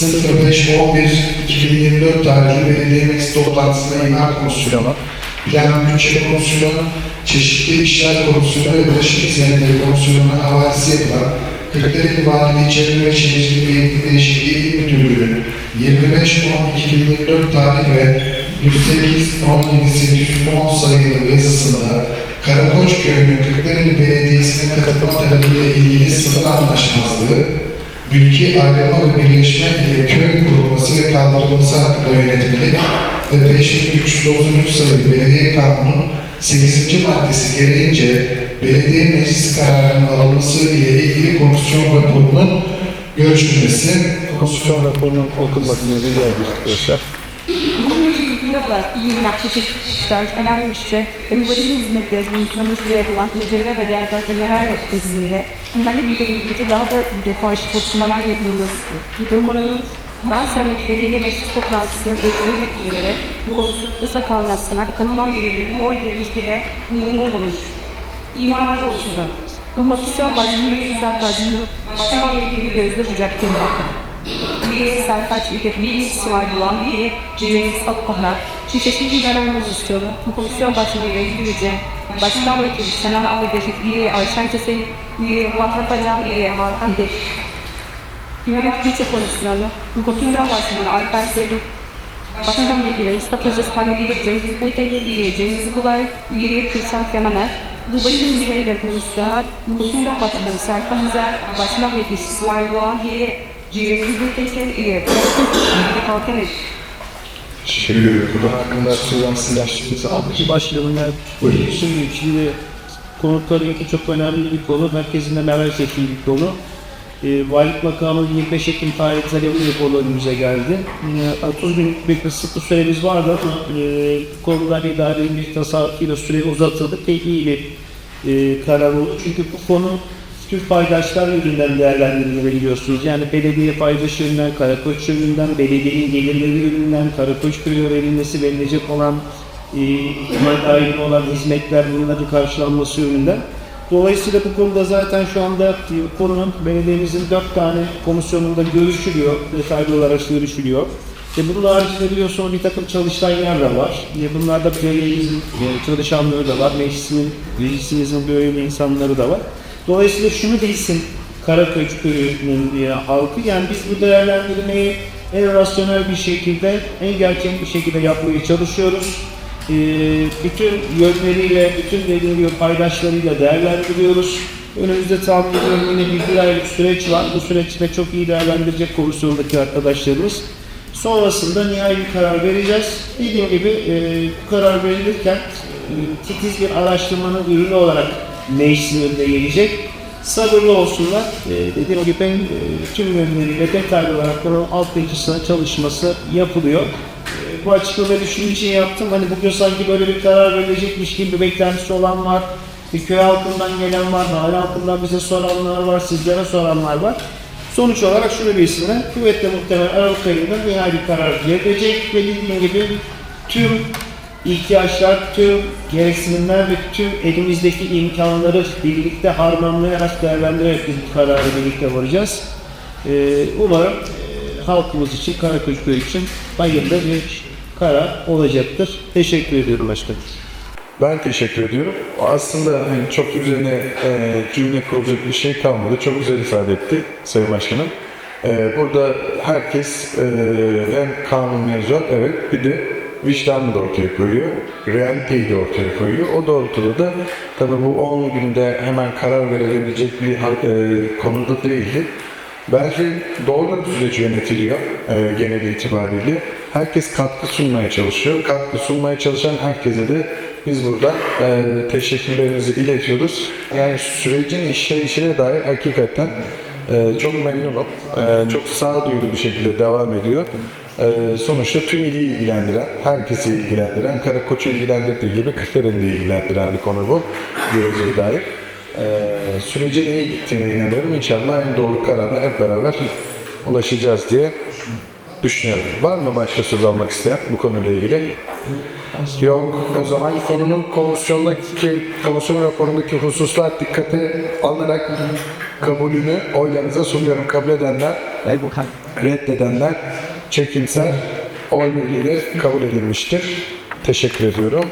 05.11.2024 tarihli belediye meclis toplantısında imar komisyonu, plan bütçe komisyonu, çeşitli işler komisyonu ve bulaşık hizmetleri komisyonuna havalesi yapılan Kırklareli Valiliği Çevre ve Şehircilik İklim Değişikliği İl Müdürlüğü'nün 25.10.2024 tarih ve 108.17.810 sayılı yazısında Karakoç Köyü'nün Kırklareli Belediyesi'nin katılma talebiyle ilgili sınır anlaşmazlığı, mülki ayrılma ve birleşme ile köy kurulması ve kaldırılması hakkında yönetmelik ve 5393 sayılı Belediye Kanunu 8. maddesi gereğince belediye meclis kararının alınması ile ilgili komisyon raporunun görüşülmesi, Komisyon raporunun okunmasını rica ediyoruz arkadaşlar. Birlikte ben sonraki belediye meclis toplantısının ödülmek üzere bu konusunda sakallasına kanılan birliğinin o ilgili memnun olmuş. İmanlar oluştu. Komisyon başkanı yüzden başkanı başkanla ilgili gözle bucak kırmakta. Bir sertaç ülke bir istismar olan bir Cüneyt Akkohlar. Şişesini vermemiz istiyorum. Bu komisyon başkanı ile ilgili başkan vekili Senan Ağabey, üye Ayşen Kesin, üye Muhatap Acan, üye Hakan Deş. Yönetim Bütçe Komisyonu, bu komisyon başkanı Alper Selim, Başkan Vekili Mustafa Özkan Bildir, Cengiz Uyteli, üye Cengiz Bulay, üye Kürşat Yamaner, bu komisyon, bu komisyon başkanı Serkan Özer, Başkan Vekili İsmail üye Cengiz Uyteli, üye Hakan Eş. ederim. Bunun hakkında Suzan Silah aldık. Başlayalım. Yani. Buyurun. Şimdi, şimdi konuklarıyla çok önemli bir konu. Merkezinde merak ettiği bir konu. E, Valilik makamı 25 Ekim bir konu önümüze geldi. E, 30 günlük bir kısıtlı süremiz vardı ama e, konular idarenin bir tasarrufuyla süre uzatıldı. Bir e, karar oldu. Çünkü bu konu Türk paydaşlar yönünden değerlendirilmeyi biliyorsunuz. Yani belediye paydaşı yönünden, Karakoç yönünden, belediyenin gelirleri yönünden, Karakoç köyü verilmesi verilecek olan e, dahil olan hizmetler bunların karşılanması yönünden. Dolayısıyla bu konuda zaten şu anda e, konunun belediyemizin dört tane komisyonunda görüşülüyor, detaylı olarak görüşülüyor. E bunun haricinde biliyorsunuz bir takım çalıştaylar da var. E bunlarda belediyemizin e, çalışanları da var, meclisin, meclisimizin böyle insanları da var. Dolayısıyla şunu bilsin Karaköy köyünün e, halkı, yani biz bu değerlendirmeyi en rasyonel bir şekilde, en gerçek bir şekilde yapmaya çalışıyoruz. E, bütün yönleriyle, bütün dediğim gibi paydaşlarıyla değerlendiriyoruz. Önümüzde tahmin ediyorum yine bir, bir aylık süreç var. Bu süreçte çok iyi değerlendirecek komisyondaki arkadaşlarımız. Sonrasında nihai bir karar vereceğiz. Dediğim gibi e, bu karar verilirken e, titiz bir araştırmanın ürünü olarak meclisin önüne gelecek. Sabırlı olsunlar. E, dediğim gibi ben e, tüm yönleriyle detaylı olarak bunun alt geçişine çalışması yapılıyor. Bu açıklamayı şunun için yaptım. Hani bugün sanki böyle bir karar verilecekmiş gibi bir beklentisi olan var. Bir köy halkından gelen var, mahalle halkından bize soranlar var, sizlere soranlar var. Sonuç olarak şunu bilsinler, kuvvetle muhtemel Aralık ayında nihai bir karar gelecek ve dediğim gibi tüm ihtiyaçlar, tüm gereksinimler ve tüm elimizdeki imkanları birlikte harmanlayarak, değerlendirerek biz bu kararı birlikte varacağız. Ee, umarım e, halkımız için, Karaköy için hayırlı bir karar olacaktır. Teşekkür ediyorum başkanım. Ben teşekkür ediyorum. Aslında hani çok üzerine e, cümle kurulacak bir şey kalmadı. Çok güzel ifade etti Sayın Başkanım. E, burada herkes e, hem kanun mevzuat evet bir de vicdanını da ortaya koyuyor. Realiteyi de ortaya koyuyor. O doğrultuda da tabii bu 10 günde hemen karar verilebilecek bir e, konuda değildi. Belki doğru bir yönetiliyor e, genel itibariyle. Herkes katkı sunmaya çalışıyor. Katkı sunmaya çalışan herkese de biz burada e, teşekkürlerimizi iletiyoruz. Yani sürecin işleyişine dair hakikaten e, çok memnunum. E, çok sağduyulu bir şekilde devam ediyor. E, sonuçta tüm ili ilgilendiren, herkesi ilgilendiren, Karakoç'u ilgilendirdiği gibi Kırklareli'ni de ilgilendiren bir konu bu. Geleceğe dair. Ee, sürecin iyi gittiğine inanıyorum. İnşallah en doğru karara hep beraber ulaşacağız diye düşünüyorum. Var mı başka söz almak isteyen bu konuyla ilgili? Yok. O zaman konunun komisyondaki, komisyon raporundaki hususlar dikkate alınarak kabulünü oylarınıza sunuyorum. Kabul edenler, reddedenler çekimsel oy kabul edilmiştir. Teşekkür ediyorum.